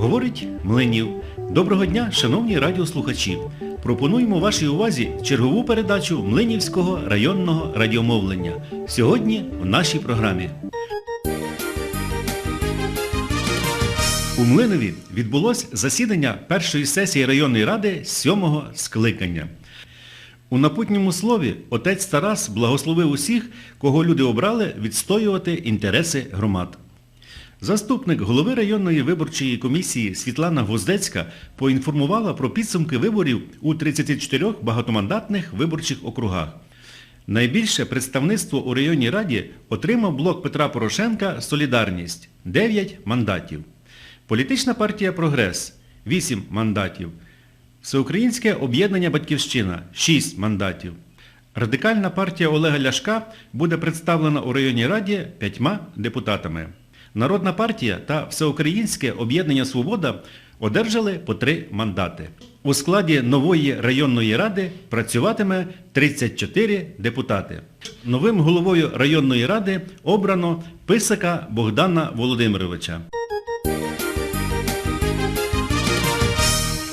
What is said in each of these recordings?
Говорить Млинів. Доброго дня, шановні радіослухачі. Пропонуємо вашій увазі чергову передачу Млинівського районного радіомовлення. Сьогодні в нашій програмі. У Млинові відбулось засідання першої сесії районної ради сьомого скликання. У напутньому слові отець Тарас благословив усіх, кого люди обрали відстоювати інтереси громад. Заступник голови районної виборчої комісії Світлана Гвоздецька поінформувала про підсумки виборів у 34 багатомандатних виборчих округах. Найбільше представництво у районній раді отримав блок Петра Порошенка «Солідарність» – 9 мандатів. Політична партія «Прогрес» – 8 мандатів. Всеукраїнське об'єднання «Батьківщина» – 6 мандатів. Радикальна партія Олега Ляшка буде представлена у районній раді п'ятьма депутатами. Народна партія та Всеукраїнське об'єднання «Свобода» одержали по три мандати. У складі нової районної ради працюватиме 34 депутати. Новим головою районної ради обрано Писака Богдана Володимировича.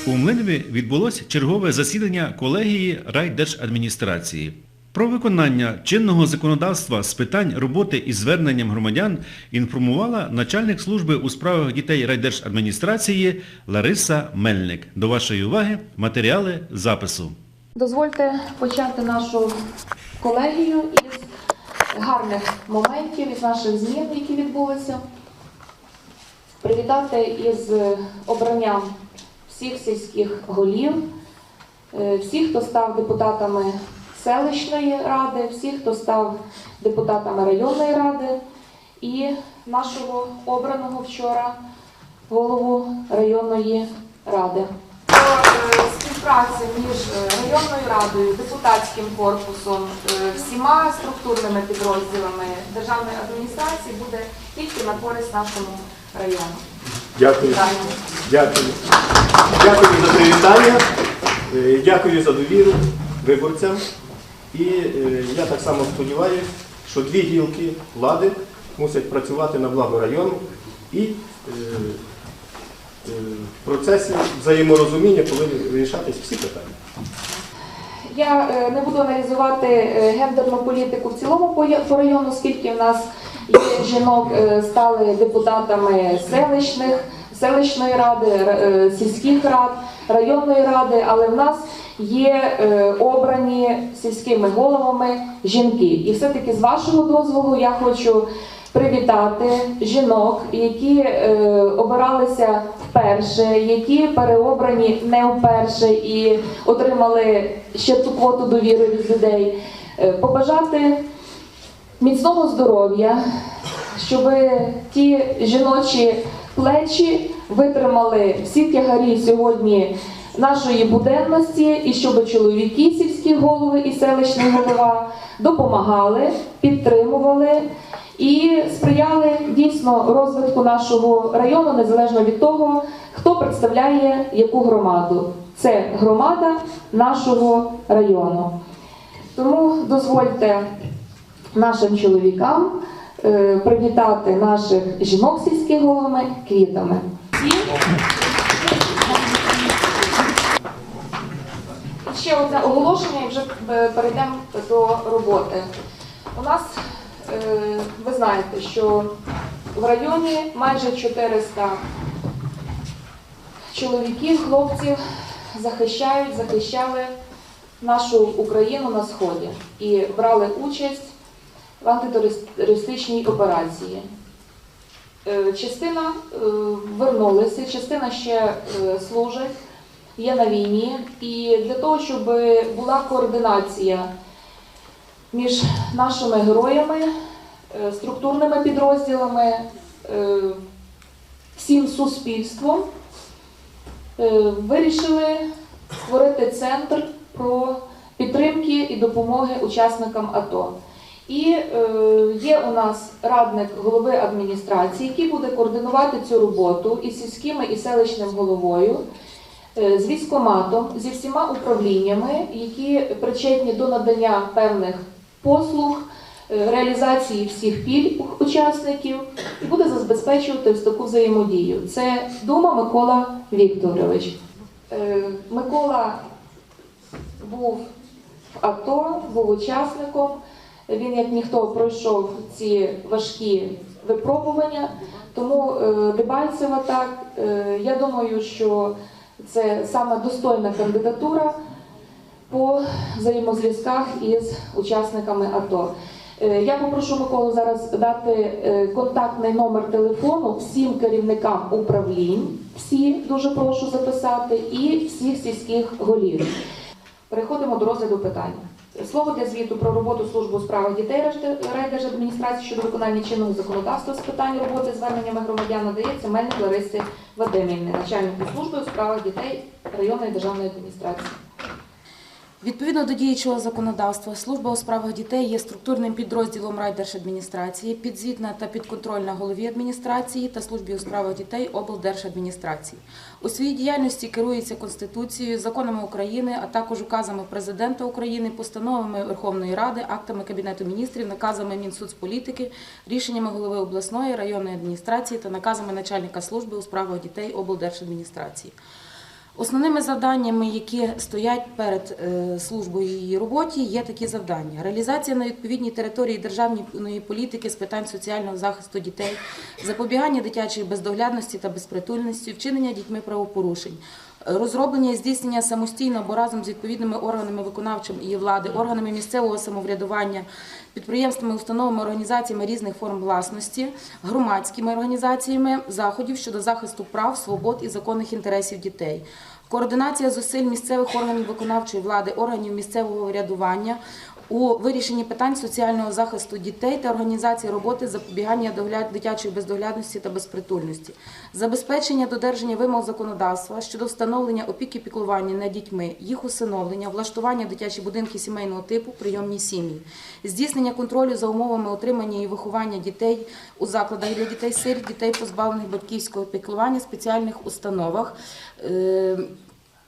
У Млинові відбулось чергове засідання колегії райдержадміністрації. Про виконання чинного законодавства з питань роботи із зверненням громадян інформувала начальник служби у справах дітей райдержадміністрації Лариса Мельник. До вашої уваги матеріали запису. Дозвольте почати нашу колегію із гарних моментів, із наших змін, які відбулися. Привітати із обранням всіх сільських голів, е, всіх, хто став депутатами селищної ради, всіх, хто став депутатами районної ради і нашого обраного вчора голову районної ради. Е, між е, районною радою, депутатським корпусом, е, всіма структурними підрозділами державної адміністрації буде тільки на користь нашому району. Дякую. Дякую. Дякую за привітання. Дякую за довіру виборцям. І е, я так само сподіваюся, що дві гілки влади мусять працювати на благо району і е, е, в процесі взаєморозуміння повинні вирішатись всі питання. Я не буду аналізувати гендерну політику в цілому по району, скільки в нас є жінок, стали депутатами селищних, селищної ради, сільських рад, районної ради, але в нас є е, обрані сільськими головами жінки. І все-таки з вашого дозволу я хочу привітати жінок, які е, обиралися вперше, які переобрані не вперше і отримали ще ту квоту довіри від людей. Е, побажати міцного здоров'я, щоб ті жіночі плечі витримали всі тягарі сьогодні нашої буденності, і щоб чоловіки, сільські голови і селищний голова допомагали, підтримували і сприяли дійсно розвитку нашого району, незалежно від того, хто представляє яку громаду. Це громада нашого району. Тому дозвольте нашим чоловікам е, привітати наших жінок сільських головами квітами. Ще одне оголошення, і вже е, перейдемо до роботи. У нас, е, ви знаєте, що в районі майже 400 чоловіків, хлопців захищають, захищали нашу Україну на сході і брали участь в антитерористичній операції. Е, Частина вернулися, частина ще служить, є на війні. І для того, щоб була координація між нашими героями, е, структурними підрозділами, е, всім суспільством, е, вирішили створити центр про підтримки і допомоги учасникам АТО. І є у нас радник голови адміністрації, який буде координувати цю роботу із сільськими і селищним головою, з військоматом, зі всіма управліннями, які причетні до надання певних послуг, е, реалізації всіх пільг учасників і буде забезпечувати таку взаємодію. Це Дума Микола Вікторович. Е, Микола був в АТО, був учасником. Він, як ніхто, пройшов ці важкі випробування. Тому е, Дебальцева так, е, я думаю, що це саме достойна кандидатура по взаємозв'язках із учасниками АТО. Е, Я попрошу Миколу зараз дати е, контактний номер телефону всім керівникам управлінь. Всі дуже прошу записати, і всіх сільських голів. Переходимо до розгляду питання. Слово для звіту про роботу служби у справах дітей райдержадміністрації щодо виконання чинного законодавства з питань роботи зверненнями громадян надається Мельник Ларисі Вадимівні, начальнику служби у справах дітей районної державної адміністрації. Відповідно до діючого законодавства, служба у справах дітей є структурним підрозділом райдержадміністрації, підзвітна та підконтрольна голові адміністрації та службі у справах дітей облдержадміністрації. У своїй діяльності керується Конституцією, законами України, а також указами президента України, постановами Верховної Ради, актами Кабінету міністрів, наказами Мінсоцполітики, рішеннями голови обласної районної адміністрації та наказами начальника служби у справах дітей облдержадміністрації. Основними завданнями, які стоять перед е, службою її роботі, є такі завдання: реалізація на відповідній території державної політики з питань соціального захисту дітей, запобігання дитячої бездоглядності та безпритульності, вчинення дітьми правопорушень. Розроблення і здійснення самостійно або разом з відповідними органами виконавчої влади, органами місцевого самоврядування, підприємствами, установами, організаціями різних форм власності, громадськими організаціями заходів щодо захисту прав, свобод і законних інтересів дітей. Координація зусиль місцевих органів виконавчої влади, органів місцевого врядування у вирішенні питань соціального захисту дітей та організації роботи запобігання дитячої бездоглядності та безпритульності, забезпечення додержання вимог законодавства щодо встановлення опіки піклування над дітьми, їх усиновлення, влаштування в дитячі будинки сімейного типу, прийомні сім'ї, здійснення контролю за умовами отримання і виховання дітей у закладах для дітей сиріт, дітей позбавлених батьківського піклування, спеціальних установах.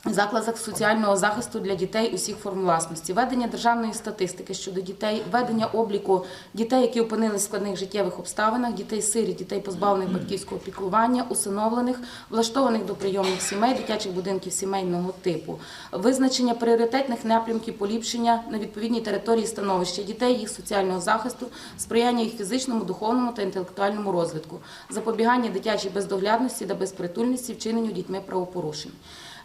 Закладах соціального захисту для дітей усіх форм власності, ведення державної статистики щодо дітей, ведення обліку дітей, які опинились в складних життєвих обставинах, дітей сирі, дітей позбавлених батьківського піклування, усиновлених, влаштованих до прийомних сімей, дитячих будинків сімейного типу, визначення пріоритетних напрямків поліпшення на відповідній території становища дітей, їх соціального захисту, сприяння їх фізичному, духовному та інтелектуальному розвитку, запобігання дитячій бездоглядності та безпритульності, вчиненню дітьми правопорушень.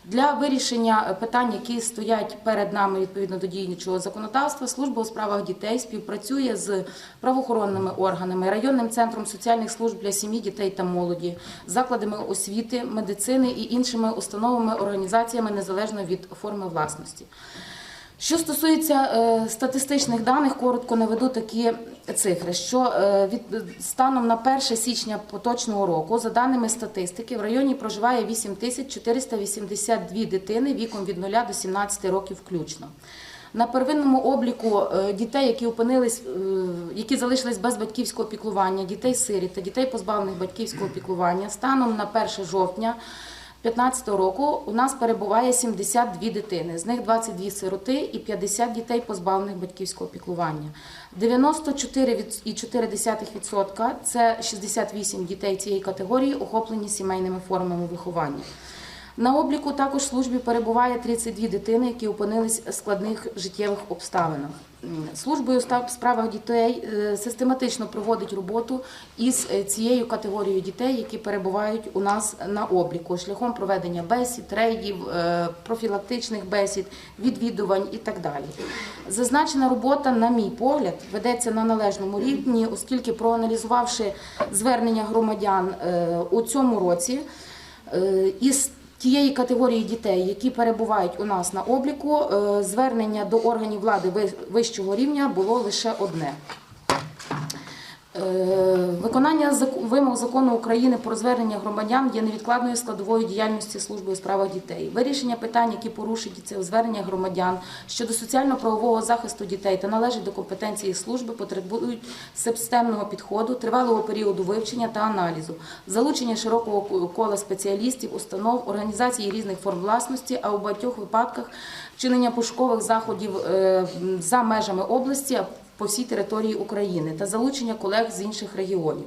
Для вирішення питань, які стоять перед нами відповідно до діючого законодавства, служба у справах дітей співпрацює з правоохоронними органами, районним центром соціальних служб для сім'ї, дітей та молоді, закладами освіти, медицини і іншими установами, організаціями незалежно від форми власності. Що стосується е, статистичних даних, коротко наведу такі цифри. Що е, від станом на 1 січня поточного року, за даними статистики, в районі проживає 8482 дитини віком від 0 до 17 років включно. На первинному обліку е, дітей, які опинились, які залишились без батьківського піклування, дітей сиріт та дітей позбавлених батьківського піклування, станом на 1 жовтня 2015 року у нас перебуває 72 дитини, з них 22 сироти і 50 дітей позбавлених батьківського піклування. 94,4% – це 68 дітей цієї категорії, охоплені сімейними формами виховання. На обліку також в службі перебуває 32 дитини, які опинились в складних життєвих обставинах. Службою ста- справах дітей е, систематично проводить роботу із е, цією категорією дітей, які перебувають у нас на обліку, шляхом проведення бесід, рейдів, е, профілактичних бесід, відвідувань і так далі. Зазначена робота, на мій погляд, ведеться на належному рівні, оскільки проаналізувавши звернення громадян у цьому році. Із тієї категорії дітей, які перебувають у нас на обліку, е, звернення до органів влади вищого рівня було лише одне. Е, Виконання вимог закону України про звернення громадян є невідкладною складовою діяльності служби у справах дітей. Вирішення питань, які порушують це звернення громадян щодо соціально-правового захисту дітей та належать до компетенції служби, потребують системного підходу, тривалого періоду вивчення та аналізу, залучення широкого кола спеціалістів, установ, організацій різних форм власності, а у багатьох випадках вчинення пошукових заходів е, за межами області. По всій території України та залучення колег з інших регіонів.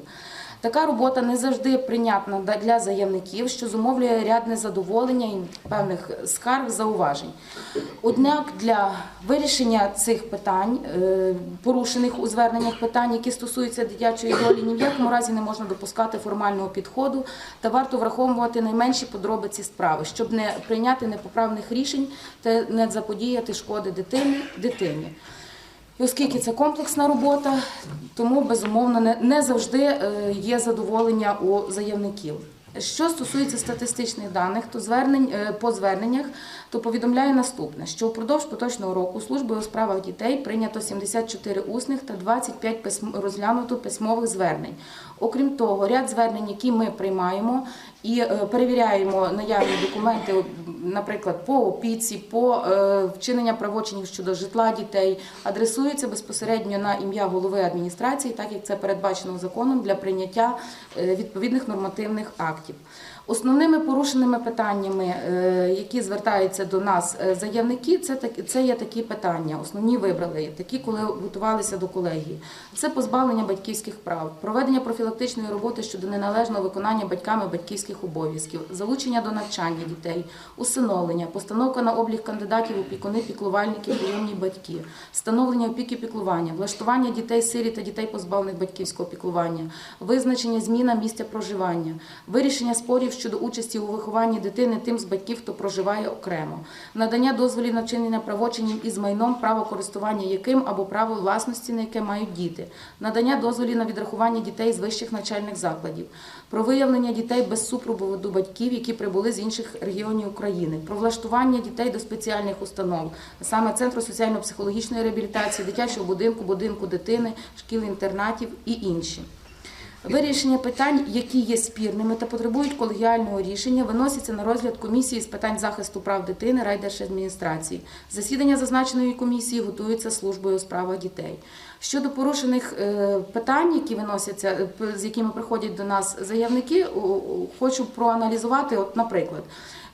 Така робота не завжди прийнятна для заявників, що зумовлює ряд незадоволення і певних скарг зауважень. Однак для вирішення цих питань, е, порушених у зверненнях питань, які стосуються дитячої долі, ні в якому разі не можна допускати формального підходу та варто враховувати найменші подробиці справи, щоб не прийняти непоправних рішень та не заподіяти шкоди дитині дитині. Оскільки це комплексна робота, тому безумовно не, не завжди е, є задоволення у заявників. Що стосується статистичних даних, то звернень е, по зверненнях, то повідомляє наступне: що впродовж поточного року службою у справах дітей прийнято 74 усних та 25 письм- розглянуто письмових звернень. Окрім того, ряд звернень, які ми приймаємо і е, перевіряємо наявні документи, наприклад, по опіці, по е, вчинення правочинів щодо житла дітей, адресується безпосередньо на ім'я голови адміністрації, так як це передбачено законом для прийняття е, відповідних нормативних актів. Основними порушеними питаннями, е, які звертаються до нас е, заявники, це є такі питання. Основні вибрали такі, коли готувалися до колегії. Це позбавлення батьківських прав, проведення профілактичної роботи щодо неналежного виконання батьками батьківських обов'язків, залучення до навчання дітей, усиновлення, постановка на облік кандидатів опікуни, піклувальники, прийомні батьки, встановлення опіки піклування, влаштування дітей сирі та дітей позбавлених батьківського піклування, визначення зміна місця проживання, вирішення спорів щодо участі у вихованні дитини тим з батьків, хто проживає окремо, надання дозволів на вчинення правочинів із майном, право користування яким або право власності, на яке мають діти, надання дозволів на відрахування дітей з вищих навчальних закладів, про виявлення дітей без супроводу батьків, які прибули з інших регіонів України, про влаштування дітей до спеціальних установ, саме центру соціально-психологічної реабілітації, дитячого будинку, будинку дитини, шкіл-інтернатів і інші. Вирішення питань, які є спірними та потребують колегіального рішення, виносяться на розгляд комісії з питань захисту прав дитини райдержадміністрації. Засідання зазначеної комісії готується службою у справах дітей. Щодо порушених е, питань, які виносяться, е, з якими приходять до нас заявники, хочу проаналізувати. От, наприклад,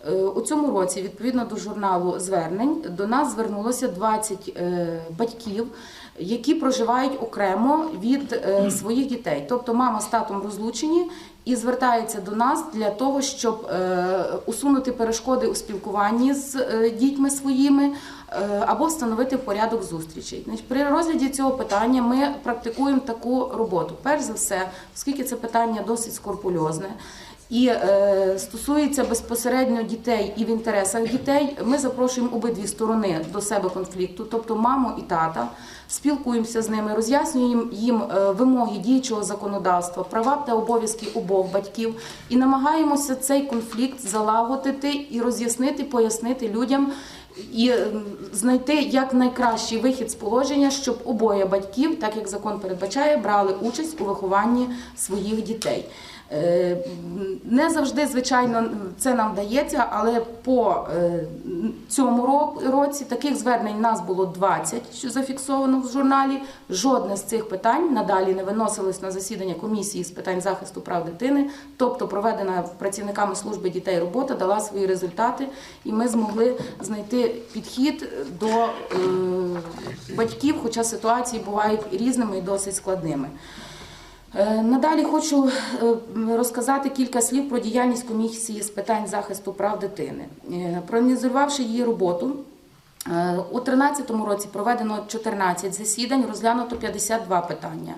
е, у цьому році, відповідно до журналу звернень, до нас звернулося 20 е, батьків які проживають окремо від е, своїх дітей. Тобто мама з татом розлучені і звертаються до нас для того, щоб е, усунути перешкоди у спілкуванні з е, дітьми своїми або встановити порядок зустрічей. При розгляді цього питання ми практикуємо таку роботу. Перш за все, оскільки це питання досить скорпульозне. І е, стосується безпосередньо дітей і в інтересах дітей, ми запрошуємо обидві сторони до себе конфлікту, тобто маму і тата, спілкуємося з ними, роз'яснюємо їм е, вимоги діючого законодавства, права та обов'язки обох батьків, і намагаємося цей конфлікт залагодити і роз'яснити, пояснити людям. І знайти як найкращий вихід з положення, щоб обоє батьків, так як закон передбачає, брали участь у вихованні своїх дітей. Е, Не завжди, звичайно, це нам вдається, але по е, цьому році таких звернень нас було 20, що зафіксовано в журналі. Жодне з цих питань надалі не виносилось на засідання комісії з питань захисту прав дитини, тобто проведена працівниками служби дітей робота дала свої результати, і ми змогли знайти підхід до е, батьків, хоча ситуації бувають різними і досить складними. Е, Надалі хочу е, розказати кілька слів про діяльність комісії з питань захисту прав дитини. Е, Проаналізувавши її роботу, у 2013 році проведено 14 засідань, розглянуто 52 питання.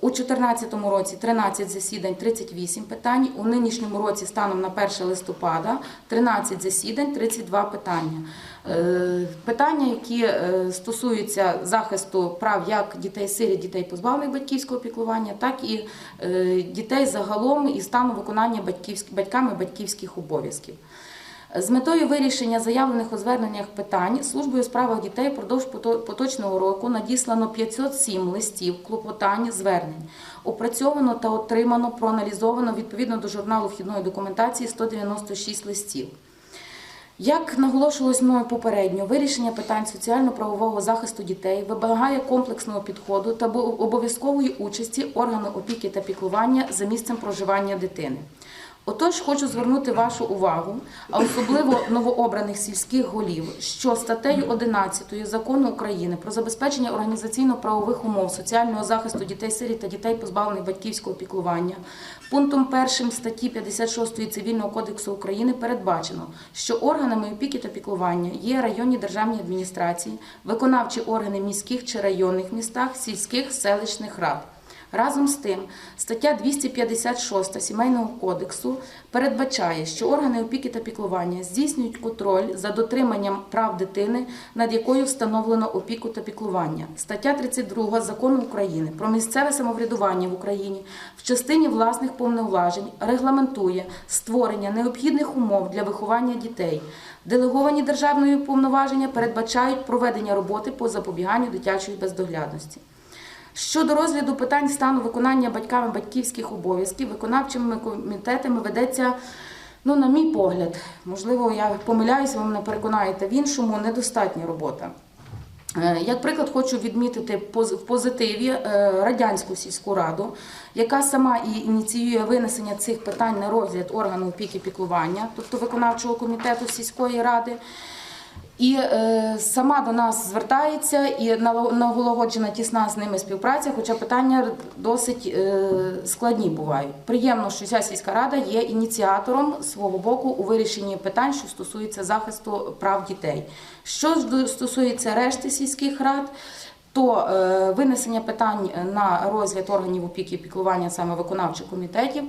У 2014 році 13 засідань, 38 питань. У нинішньому році, станом на 1 листопада, 13 засідань, 32 питання. Е, Питання, які е, стосуються захисту прав як дітей сиріт, дітей позбавлених батьківського піклування, так і е, дітей загалом і стану виконання батьками батьківських обов'язків. З метою вирішення заявлених у зверненнях питань службою справах дітей впродовж пото- поточного року надіслано 507 листів, клопотань, звернень. Опрацьовано та отримано, проаналізовано відповідно до журналу вхідної документації 196 листів. Як наголошувалось мною попередньо, вирішення питань соціально-правового захисту дітей вимагає комплексного підходу та обов'язкової участі органу опіки та піклування за місцем проживання дитини. Отож, хочу звернути вашу увагу, а особливо новообраних сільських голів, що статтею 11 закону України про забезпечення організаційно-правових умов соціального захисту дітей сиріт та дітей позбавлених батьківського піклування, пунктом 1 статті 56 Цивільного кодексу України передбачено, що органами опіки та піклування є районні державні адміністрації, виконавчі органи міських чи районних містах, сільських селищних рад. Разом з тим, стаття 256 Сімейного кодексу передбачає, що органи опіки та піклування здійснюють контроль за дотриманням прав дитини, над якою встановлено опіку та піклування. Стаття 32 Закону України про місцеве самоврядування в Україні в частині власних повноважень регламентує створення необхідних умов для виховання дітей. Делеговані державної повноваження передбачають проведення роботи по запобіганню дитячої бездоглядності. Щодо розгляду питань стану виконання батьками батьківських обов'язків, виконавчими комітетами ведеться, ну, на мій погляд, можливо, я помиляюся, ви мене переконаєте в іншому, недостатня робота. Е, Як приклад, хочу відмітити в позитиві е, радянську сільську раду, яка сама і ініціює винесення цих питань на розгляд органу опіки піклування, тобто виконавчого комітету сільської ради. І е, сама до нас звертається і нало- тісна з ними співпраця, хоча питання досить е, складні бувають. Приємно, що ця сільська рада є ініціатором свого боку у вирішенні питань, що стосуються захисту прав дітей. Що стосується решти сільських рад, то е, винесення питань на розгляд органів опіки і піклування саме виконавчих комітетів.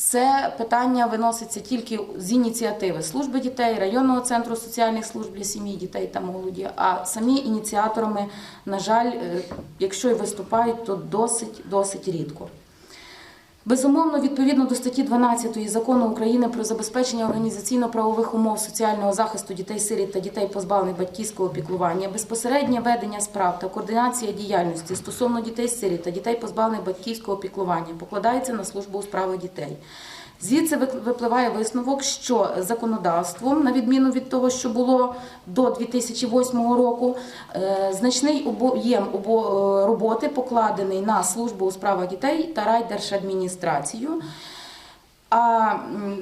Це питання виноситься тільки з ініціативи служби дітей, районного центру соціальних служб для сім'ї, дітей та молоді. А самі ініціаторами, на жаль, е, якщо і виступають, то досить досить рідко. Безумовно, відповідно до статті 12 закону України про забезпечення організаційно-правових умов соціального захисту дітей-сиріт та дітей позбавлених батьківського піклування, безпосереднє ведення справ та координація діяльності стосовно дітей-сиріт та дітей позбавлених батьківського піклування покладається на службу у справах дітей. Звідси випливає висновок, що законодавством, на відміну від того, що було до 2008 року, е, значний об'єм е, роботи покладений на службу у справах дітей та райдержадміністрацію. А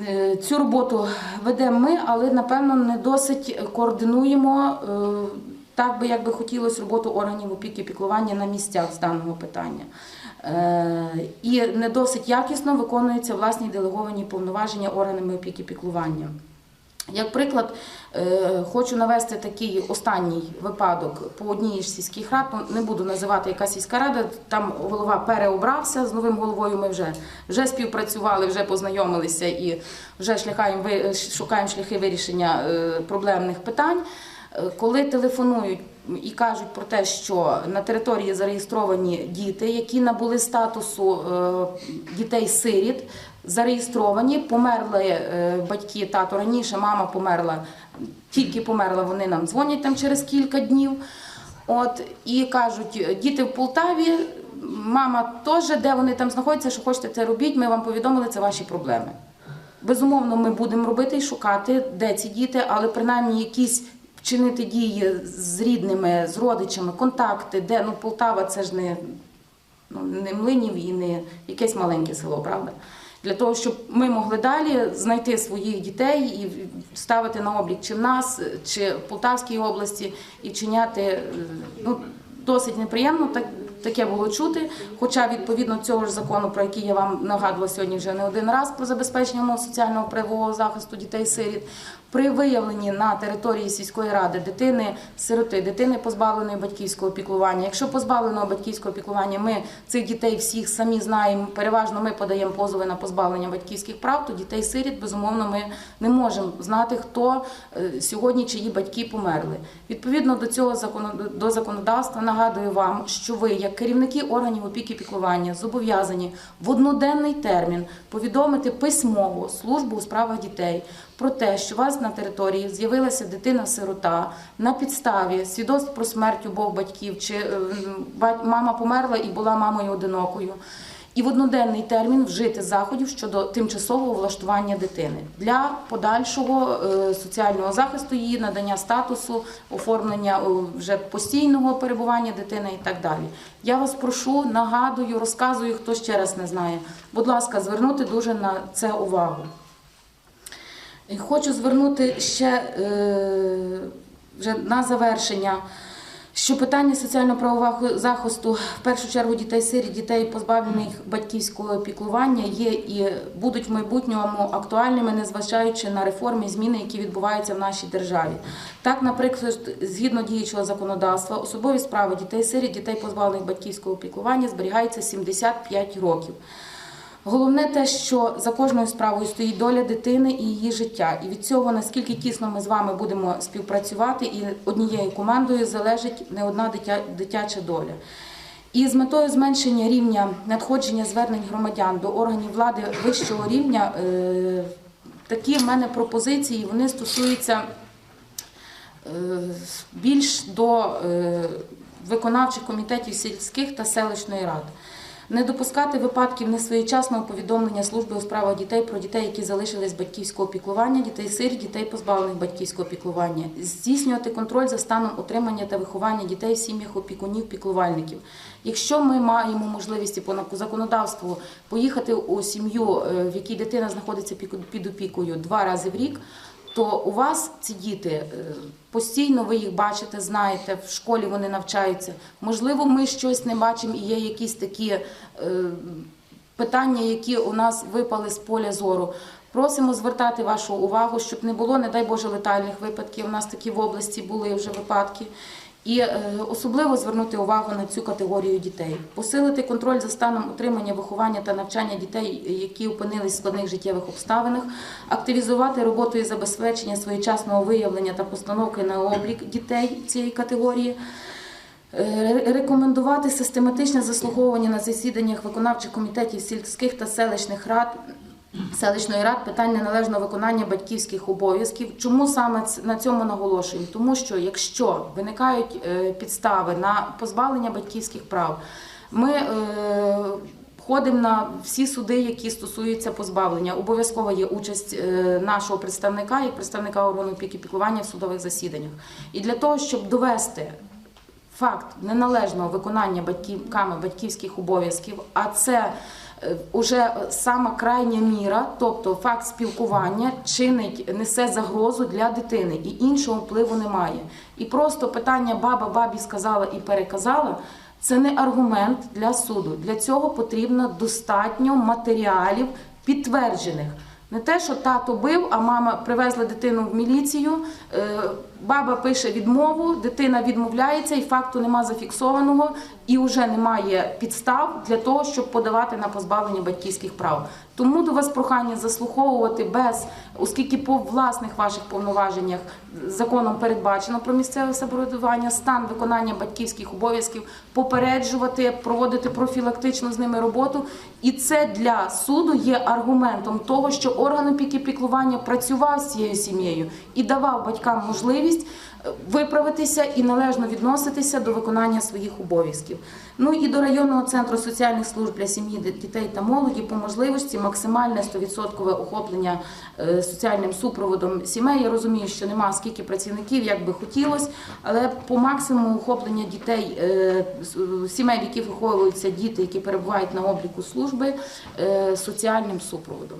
е, цю роботу ведемо ми, але напевно не досить координуємо так би як би хотілося роботу органів опіки піклування на місцях з даного питання. Е, І не досить якісно виконуються власні делеговані повноваження органами опіки піклування. Як приклад, е, хочу навести такий останній випадок по одній із сільських рад. Ну, Не буду називати яка сільська рада. Там голова переобрався. З новим головою ми вже, вже співпрацювали, вже познайомилися і вже шляхаємо, шукаємо шляхи вирішення е, проблемних питань. Коли телефонують і кажуть про те, що на території зареєстровані діти, які набули статусу е, дітей-сиріт, зареєстровані, померли е, батьки, тато раніше, мама померла, тільки померла, вони нам дзвонять там через кілька днів. От і кажуть, діти в Полтаві, мама теж, де вони там знаходяться, що хочете це робіть, ми вам повідомили, це ваші проблеми. Безумовно, ми будемо робити і шукати, де ці діти, але принаймні якісь вчинити дії з рідними, з родичами, контакти, де ну Полтава це ж не, ну, не Млинів і не якесь маленьке село, правда? Для того, щоб ми могли далі знайти своїх дітей і ставити на облік чи в нас, чи в Полтавській області, і вчиняти е, ну, досить неприємно так, таке було чути. Хоча відповідно цього ж закону, про який я вам нагадувала сьогодні вже не один раз про забезпечення соціального правового захисту дітей-сиріт, при виявленні на території сільської ради дитини, сироти, дитини позбавленої батьківського піклування. Якщо позбавленого батьківського піклування, ми цих дітей всіх самі знаємо, переважно ми подаємо позови на позбавлення батьківських прав, то дітей-сиріт, безумовно, ми не можемо знати, хто е, сьогодні чиї батьки померли. Відповідно до цього закону до законодавства нагадую вам, що ви, як керівники органів опіки і піклування, зобов'язані в одноденний термін повідомити письмово службу у справах дітей про те, що у вас на території з'явилася дитина-сирота на підставі свідоцтв про смерть обох батьків, чи е, мама померла і була мамою одинокою. І в одноденний термін вжити заходів щодо тимчасового влаштування дитини для подальшого е, соціального захисту її, надання статусу, оформлення е, вже постійного перебування дитини і так далі. Я вас прошу, нагадую, розказую, хто ще раз не знає. Будь ласка, звернути дуже на це увагу. Хочу звернути ще е, вже на завершення, що питання соціально-правового захисту в першу чергу дітей сиріт, дітей позбавлених батьківського піклування є і будуть в майбутньому актуальними, незважаючи на реформи і зміни, які відбуваються в нашій державі. Так, наприклад, згідно діючого законодавства, особові справи дітей сиріт, дітей позбавлених батьківського піклування зберігаються 75 років. Головне те, що за кожною справою стоїть доля дитини і її життя. І від цього, наскільки тісно ми з вами будемо співпрацювати, і однією командою залежить не одна дитя, дитяча доля. І з метою зменшення рівня надходження звернень громадян до органів влади вищого рівня, е, такі в мене пропозиції вони стосуються е, більш до е, виконавчих комітетів сільських та селищної ради. Не допускати випадків несвоєчасного повідомлення служби у справах дітей про дітей, які залишились батьківського піклування, дітей сиріт, дітей позбавлених батьківського піклування, здійснювати контроль за станом утримання та виховання дітей в сім'ях опікунів, піклувальників. Якщо ми маємо можливість по законодавству поїхати у сім'ю, е, в якій дитина знаходиться під опікою два рази в рік, то у вас ці діти е, постійно ви їх бачите, знаєте, в школі вони навчаються. Можливо, ми щось не бачимо і є якісь такі е, питання, які у нас випали з поля зору. Просимо звертати вашу увагу, щоб не було, не дай Боже, летальних випадків. У нас такі в області були вже випадки. І е, особливо звернути увагу на цю категорію дітей, посилити контроль за станом утримання, виховання та навчання дітей, які опинились в складних життєвих обставинах, активізувати роботу і забезпечення своєчасного виявлення та постановки на облік дітей цієї категорії. Е, Рекомендувати систематичне заслуговування на засіданнях виконавчих комітетів сільських та селищних рад. Селищної рад питань неналежного виконання батьківських обов'язків. Чому саме на цьому наголошуємо? Тому що якщо виникають е, підстави на позбавлення батьківських прав, ми е, ходимо на всі суди, які стосуються позбавлення. Обов'язково є участь е, нашого представника як представника органу опіки піклування в судових засіданнях. І для того, щоб довести факт неналежного виконання батьківками батьківських обов'язків, а це уже сама крайня міра, тобто факт спілкування чинить, несе загрозу для дитини і іншого впливу немає. І просто питання баба бабі сказала і переказала. Це не аргумент для суду. Для цього потрібно достатньо матеріалів підтверджених. Не те, що тато бив, а мама привезла дитину в міліцію, е, баба пише відмову, дитина відмовляється, і факту нема зафіксованого, і вже немає підстав для того, щоб подавати на позбавлення батьківських прав. Тому до вас прохання заслуховувати без, оскільки по власних ваших повноваженнях законом передбачено про місцеве самоврядування, стан виконання батьківських обов'язків, попереджувати, проводити профілактичну з ними роботу. І це для суду є аргументом того, що орган опіки піклування працював з цією сім'єю і давав батькам можливість е, виправитися і належно відноситися до виконання своїх обов'язків. Ну і до районного центру соціальних служб для сім'ї, дітей та молоді по можливості максимальне 100% охоплення е, соціальним супроводом сімей. Я розумію, що нема скільки працівників, як би хотілося, але по максимуму охоплення дітей е, сімей, в яких виховуються діти, які перебувають на обліку служби соціальним супроводом.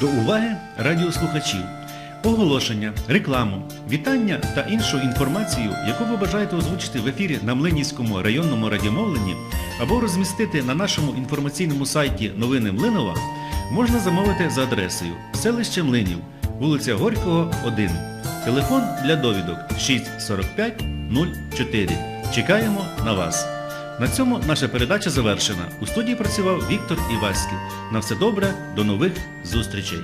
До уваги радіослухачів. Оголошення, рекламу, вітання та іншу інформацію, яку ви бажаєте озвучити в ефірі на Млинівському районному радіомовленні або розмістити на нашому інформаційному сайті Новини Млинова, можна замовити за адресою селище Млинів, вулиця Горького, 1. Телефон для довідок 645 04. Чекаємо на вас. На цьому наша передача завершена. У студії працював Віктор Іваськів. На все добре, до нових зустрічей.